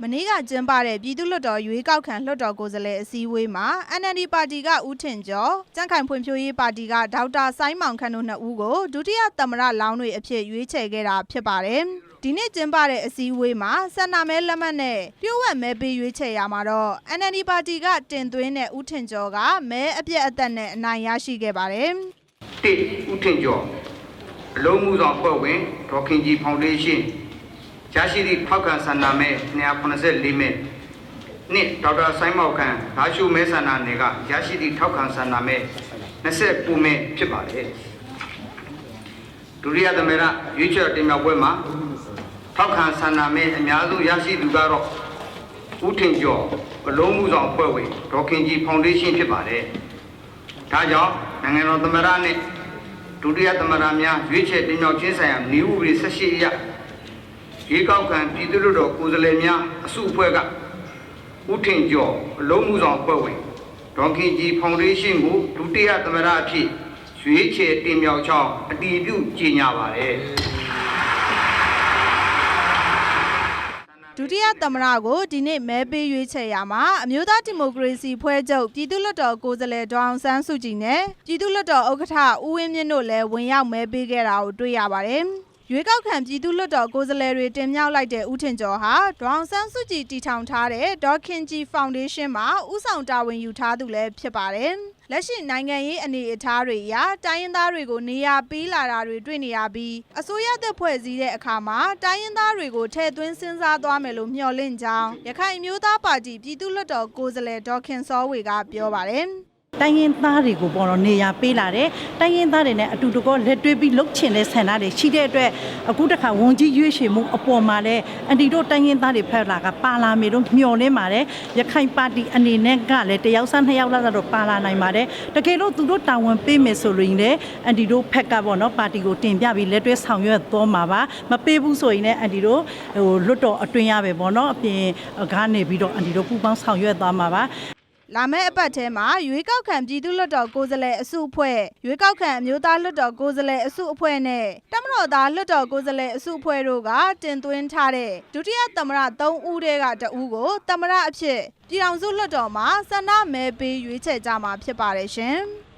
မနေ့ကကျင်းပတဲ့ပြည်သူ့လွှတ်တော်ရွေးကောက်ခံလွှတ်တော်ကိုယ်စားလှယ်အစည်းအဝေးမှာ NLD ပါတီကဦးထင်ကျော်ကြံ့ခိုင်ဖွံ့ဖြိုးရေးပါတီကဒေါက်တာစိုင်းမောင်ခန့်တို့နှစ်ဦးကိုဒုတိယသမ္မတလောင်းတွေအဖြစ်ရွေးချယ်ခဲ့တာဖြစ်ပါတယ်။ဒီနေ့ကျင်းပတဲ့အစည်းအဝေးမှာဆန္ဒမဲလက်မှတ်နဲ့ပြုတ်ဝက်မဲပေးရွေးချယ်ရမှာတော့ NLD ပါတီကတင်သွင်းတဲ့ဦးထင်ကျော်ကမဲအပြည့်အသက်နဲ့အနိုင်ရရှိခဲ့ပါတယ်။တစ်ဦးထင်ကျော်အလုံးမှုဆောင်ဖွဲ့ဝင်ဒေါက်ခင်ကြီးဖောင်ဒေးရှင်း ရရှိသည့်ထောက်ခံဆန္ဒမဲ284မဲနှစ်ဒေါက်တာဆိုင်းမောက်ခန့်ဓာရှုမဲဆန္ဒနယ်ကရရှိသည့်ထောက်ခံဆန္ဒမဲ29မဲဖြစ်ပါတယ်ဒုတိယသမ္မတရွေးချယ်တင်မြှောက်ပွဲမှာထောက်ခံဆန္ဒမဲအများစုရရှိသူကတော့ဦးထင်ကျော်အလုံးမှုဆောင်ဖွဲ့ဝင်ဒေါက်ခင်ကြီးဖောင်ဒေးရှင်းဖြစ်ပါတယ်ဒါကြောင့်နိုင်ငံတော်သမ္မတနဲ့ဒုတိယသမ္မတများရွေးချယ်တင်မြှောက်ခြင်းဆိုင်ရာနေဥပဒေ18အရ ရေကောက်ခံပြည်သူ့လွှတ်တော်ကိုယ်စားလှယ်များအစုအဖွဲ့ကဦးထင်ကျော်အလုံးမှုဆောင်အဖွဲ့ဝင်ဒေါန်ခင်ကြီးဖောင်ဒေးရှင်းကိုဒုတိယသမ္မတအဖြစ်ရွေးချယ်တင်မြှောက်ကြောင်းအတည်ပြုကြေညာပါတယ်ဒုတိယသမ္မတကိုဒီနေ့မဲပေးရွေးချယ်ရမှာအမျိုးသားဒီမိုကရေစီဖွဲ့ချုပ်ပြည်သူ့လွှတ်တော်ကိုယ်စားလှယ်ဒေါအောင်ဆန်းစုကြည်နဲ့ပြည်သူ့လွှတ်တော်ဥက္ကဋ္ဌဦးဝင်းမြင့်တို့လည်းဝင်ရောက်မဲပေးခဲ့တာကိုတွေ့ရပါတယ်။ ရွေးကောက်ခံပြည်သူ့လွှတ်တော်ကိုယ်စားလှယ်တွေတင်မြှောက်လိုက်တဲ့ဦးထင်ကျော်ဟာဒေါအောင်ဆန်းစုကြည်တည်ထောင်ထားတဲ့ဒေါခင်ကြီးဖောင်ဒေးရှင်းမှာဥဆောင်တာဝန်ယူထားသူလည်းဖြစ်ပါတယ်။လက်ရှိနိုင်ငံရေးအနေအထားတွေအရတိုင်းရင်းသားတွေကိုနေရာပေးလာတာတွေတွေ့နေရပြီးအစိုးရသက်ဖွဲ့စည်းတဲ့အခါမှာတိုင်းရင်းသားတွေကိုထည့်သွင်းစဉ်းစားသွားမယ်လို့မျှော်လင့်ကြောင်းရခိုင်အမျိုးသားပါတီပြည်သူ့လွှတ်တော်ကိုယ်စားလှယ်ဒေါခင်စောဝေကပြောပါတယ်။ တိုင်းရင်းသားတွေကိုပေါ်တော့နေရာပေးလာတယ်တိုင်းရင်းသားတွေနဲ့အတူတကောလက်တွဲပြီးလှုပ်ချင်တဲ့ဆန္ဒတွေရှိတဲ့အတွက်အခုတခါဝန်ကြီးရွေးချယ်မှုအပေါ်မှာလည်းအန်တီတို့တိုင်းရင်းသားတွေဖက်လာကပါလာမေတို့မျှော်လင့်ပါတယ်ရခိုင်ပါတီအနေနဲ့ကလည်းတယောက်စနှစ်ယောက်လောက်တော့ပါလာနိုင်ပါတယ်တကယ်လို့သူတို့တာဝန်ပေးမယ်ဆိုရင်လည်းအန်တီတို့ဖက်ကပေါ့နော်ပါတီကိုတင်ပြပြီးလက်တွဲဆောင်ရွက်သွားမှာပါမပေးဘူးဆိုရင်လည်းအန်တီတို့ဟိုလွတ်တော်အတွင်းရပဲပေါ့နော်အပြင်ကားနေပြီးတော့အန်တီတို့ပူပေါင်းဆောင်ရွက်သွားမှာပါ လာမယ့်အပတ်ထဲမှာရွေးကောက်ခံပြည်သူ့လွှတ်တော်ကိုယ်စားလှယ်အစုအဖွဲ့ရွေးကောက်ခံအမျိုးသားလွှတ်တော်ကိုယ်စားလှယ်အစုအဖွဲ့နဲ့တမတော်သားလွှတ်တော်ကိုယ်စားလှယ်အစုအဖွဲ့တို့ကတင်သွင်းထားတဲ့ဒုတိယသမ္မတ3ဦးတဲကတဦးကိုသမ္မတအဖြစ်ပြည်ထောင်စုလွှတ်တော်မှာဆန္ဒမဲပေးရွေးချယ်ကြမှာဖြစ်ပါတယ်ရှင်။